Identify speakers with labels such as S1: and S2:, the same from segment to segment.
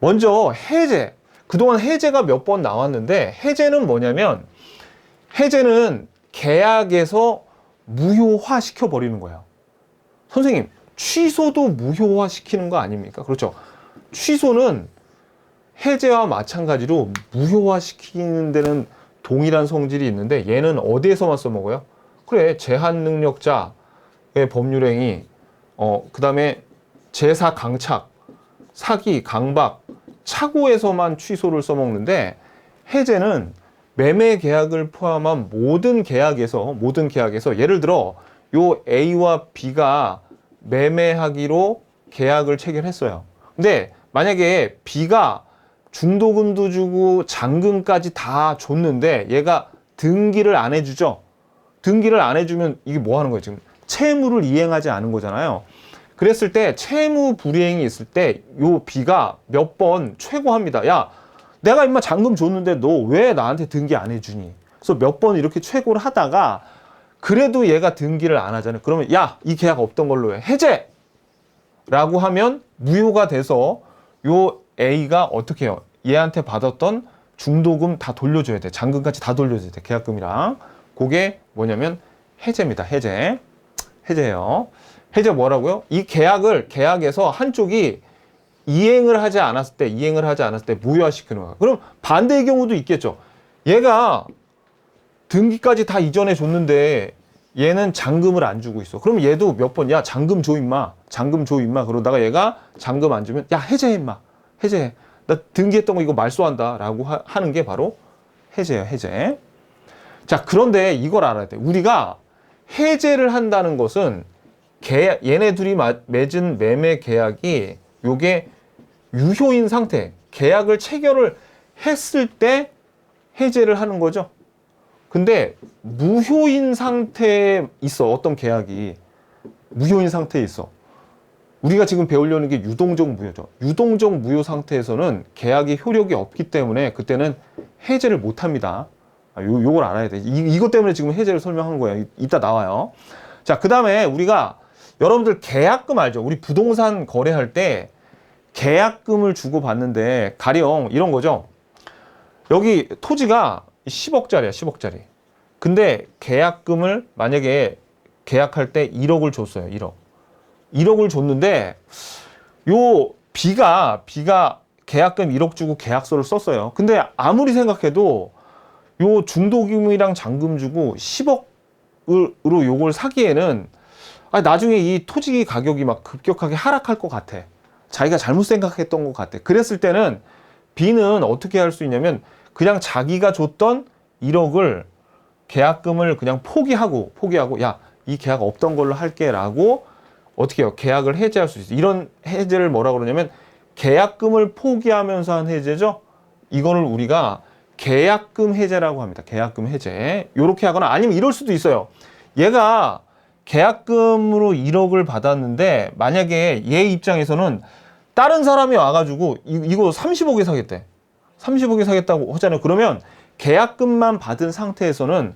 S1: 먼저 해제. 그동안 해제가 몇 번 나왔는데 해제는 뭐냐면 해제는 계약에서 무효화 시켜 버리는 거예요. 선생님, 취소도 무효화 시키는 거 아닙니까? 그렇죠. 취소는 해제와 마찬가지로 무효화 시키는 데는 동일한 성질이 있는데 얘는 어디에서만 써먹어요? 그래, 제한 능력자의 법률행위, 어, 그 다음에 제사 강착, 사기, 강박, 착오에서만 취소를 써먹는데 해제는 매매 계약을 포함한 모든 계약에서 모든 계약에서 예를 들어 요 A와 B가 매매하기로 계약을 체결했어요. 근데 만약에 B가 중도금도 주고 잔금까지 다 줬는데 얘가 등기를 안 해주죠. 등기를 안 해주면 이게 뭐 하는 거예요? 지금 채무를 이행하지 않은 거잖아요. 그랬을 때 채무 불이행이 있을 때 요 B가 몇 번 최고합니다. 야, 내가 임마 잔금 줬는데 너 왜 나한테 등기 안 해주니? 그래서 몇 번 이렇게 최고를 하다가 그래도 얘가 등기를 안 하잖아요. 그러면 야, 이 계약 없던 걸로 해. 해제! 라고 하면 무효가 돼서 요 A가 어떻게 해요? 얘한테 받았던 중도금 다 돌려줘야 돼. 잔금까지 다 돌려줘야 돼. 계약금이랑. 그게 뭐냐면 해제입니다. 해제. 해제예요. 해제 뭐라고요? 이 계약을 계약에서 한쪽이 이행을 하지 않았을 때 이행을 하지 않았을 때 무효화시키는 거야. 그럼 반대의 경우도 있겠죠. 얘가 등기까지 다 이전해 줬는데 얘는 잔금을 안 주고 있어. 그럼 얘도 몇 번, 야, 잔금 줘, 임마. 잔금 줘, 임마. 그러다가 얘가 잔금 안 주면, 야, 해제해, 임마. 해제해. 나 등기했던 거 이거 말소한다. 라고 하, 하는 게 바로 해제예요, 해제. 자, 그런데 이걸 알아야 돼. 우리가 해제를 한다는 것은 계약, 얘네 둘이 마- 맺은 매매 계약이 요게 유효인 상태, 계약을 체결을 했을 때 해제를 하는 거죠. 근데 무효인 상태에 있어 어떤 계약이. 무효인 상태에 있어. 우리가 지금 배우려는 게 유동적 무효죠. 유동적 무효 상태에서는 계약이 효력이 없기 때문에 그때는 해제를 못 합니다. 아, 요, 요걸 알아야 돼. 이, 이것 때문에 지금 해제를 설명한 거예요 이- 이따 나와요. 자 그 다음에 우리가 여러분들 계약금 알죠 우리 부동산 거래할 때 계약금을 주고 받는데 가령 이런 거죠 여기 토지가 10억짜리야, 10억짜리. 근데 계약금을 만약에 계약할 때 1억을 줬어요, 1억. 1억을 줬는데 요 B가 B가 계약금 1억 주고 계약서를 썼어요. 근데 아무리 생각해도 요 중도금이랑 잔금 주고 10억으로 요걸 사기에는 아 나중에 이 토지 가격이 막 급격하게 하락할 것 같아. 자기가 잘못 생각했던 것 같아. 그랬을 때는 B는 어떻게 할 수 있냐면 그냥 자기가 줬던 1억을 계약금을 그냥 포기하고 포기하고 야 이 계약 없던 걸로 할게라고 어떻게 해요? 계약을 해제할 수 있어. 이런 해제를 뭐라 그러냐면 계약금을 포기하면서 한 해제죠. 이거를 우리가 계약금 해제라고 합니다. 계약금 해제. 요렇게 하거나 아니면 이럴 수도 있어요. 얘가 계약금으로 1억을 받았는데 만약에 얘 입장에서는 다른 사람이 와가지고 이, 이거 30억에 사겠대. 30억에 사겠다고 하잖아요. 그러면 계약금만 받은 상태에서는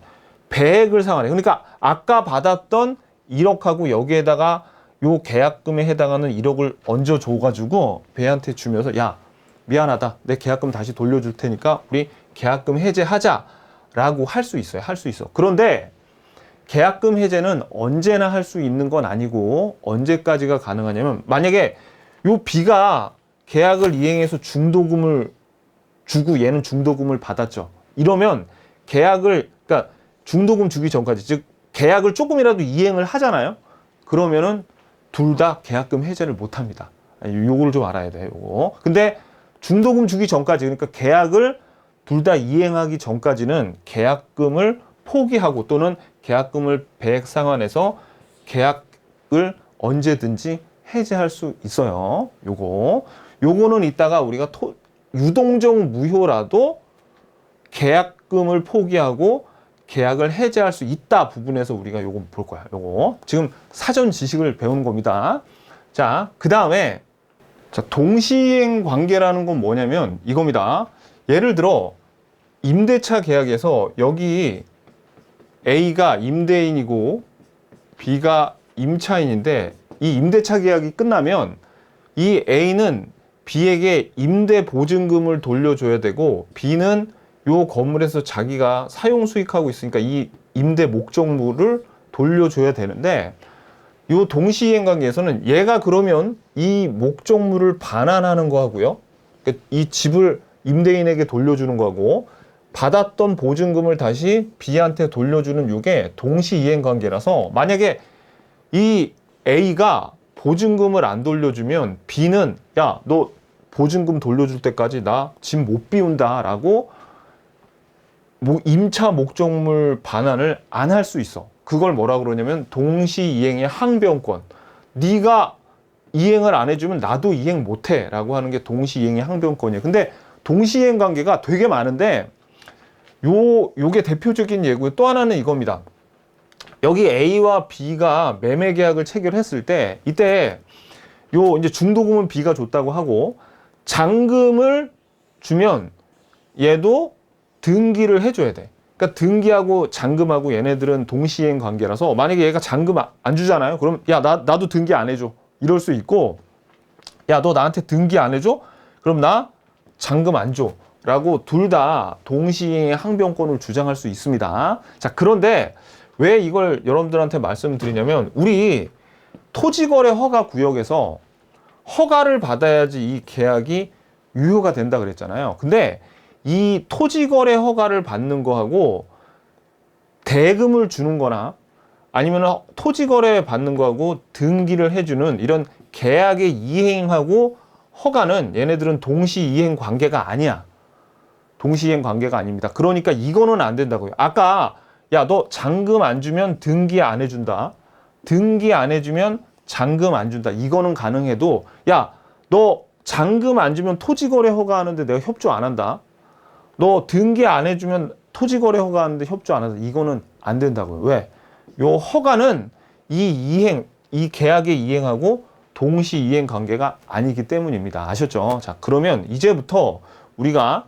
S1: 배액을 상환해. 그러니까 아까 받았던 1억하고 여기에다가 요 계약금에 해당하는 1억을 얹어 줘가지고 배한테 주면서 야 미안하다 내 계약금 다시 돌려줄 테니까 우리 계약금 해제하자라고 할 수 있어요. 할 수 있어. 그런데 계약금 해제는 언제나 할 수 있는 건 아니고 언제까지가 가능하냐면 만약에 요 B가 계약을 이행해서 중도금을 주고 얘는 중도금을 받았죠. 이러면 계약을 그러니까 중도금 주기 전까지 즉 계약을 조금이라도 이행을 하잖아요. 그러면은 둘 다 계약금 해제를 못 합니다. 요거를 좀 알아야 돼요. 요거. 근데 중도금 주기 전까지 그러니까 계약을 둘 다 이행하기 전까지는 계약금을 포기하고 또는 계약금을 배액 상환해서 계약을 언제든지 해제할 수 있어요. 요거. 요거는 이따가 우리가 토, 유동적 무효라도 계약금을 포기하고 계약을 해제할 수 있다 부분에서 우리가 요거 볼 거야. 요거. 지금 사전 지식을 배우는 겁니다. 자, 그 다음에 자, 동시행 관계라는 건 뭐냐면 이겁니다. 예를 들어 임대차 계약에서 여기 A가 임대인이고 B가 임차인인데 이 임대차 계약이 끝나면 이 A는 B에게 임대 보증금을 돌려줘야 되고 B는 요 건물에서 자기가 사용 수익하고 있으니까 이 임대 목적물을 돌려줘야 되는데 요 동시이행 관계에서는 얘가 그러면 이 목적물을 반환하는 거 하고요. 그러니까 이 집을 임대인에게 돌려주는 거하고 받았던 보증금을 다시 B한테 돌려주는 요게 동시 이행 관계라서 만약에 이 A가 보증금을 안 돌려주면 B는 야 너 보증금 돌려줄 때까지 나 집 못 비운다 라고 뭐 임차 목적물 반환을 안 할 수 있어. 그걸 뭐라 그러냐면 동시 이행의 항변권. 네가 이행을 안 해주면 나도 이행 못해 라고 하는 게 동시 이행의 항변권이에요. 근데 동시 이행 관계가 되게 많은데 요 요게 대표적인 예고요. 또 하나는 이겁니다. 여기 A와 B가 매매 계약을 체결했을 때 이때 요 이제 중도금은 B가 줬다고 하고 잔금을 주면 얘도 등기를 해줘야 돼. 그러니까 등기하고 잔금하고 얘네들은 동시행 관계라서 만약에 얘가 잔금 아- 안 주잖아요. 그럼 야 나 나도 등기 안 해줘. 이럴 수 있고 야 너 나한테 등기 안 해줘? 그럼 나 잔금 안 줘. 라고 둘 다 동시행의 항변권을 주장할 수 있습니다. 자, 그런데 왜 이걸 여러분들한테 말씀드리냐면 우리 토지거래 허가 구역에서 허가를 받아야지 이 계약이 유효가 된다 그랬잖아요. 근데 이 토지거래 허가를 받는 거하고 대금을 주는 거나 아니면 토지거래 받는 거하고 등기를 해주는 이런 계약의 이행하고 허가는 얘네들은 동시 이행 관계가 아니야. 동시이행 관계가 아닙니다. 그러니까 이거는 안 된다고요. 아까 야 너 잔금 안 주면 등기 안 해준다. 등기 안 해주면 잔금 안 준다. 이거는 가능해도 야 너 잔금 안 주면 토지거래 허가하는데 내가 협조 안 한다. 너 등기 안 해주면 토지거래 허가하는데 협조 안 한다. 이거는 안 된다고요. 왜? 요 허가는 이 이행, 이 계약의 이행하고 동시 이행 관계가 아니기 때문입니다. 아셨죠? 자, 그러면 이제부터 우리가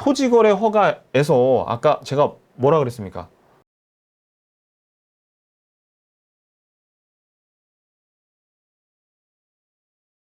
S1: 토지거래 허가에서 아까 제가 뭐라 그랬습니까?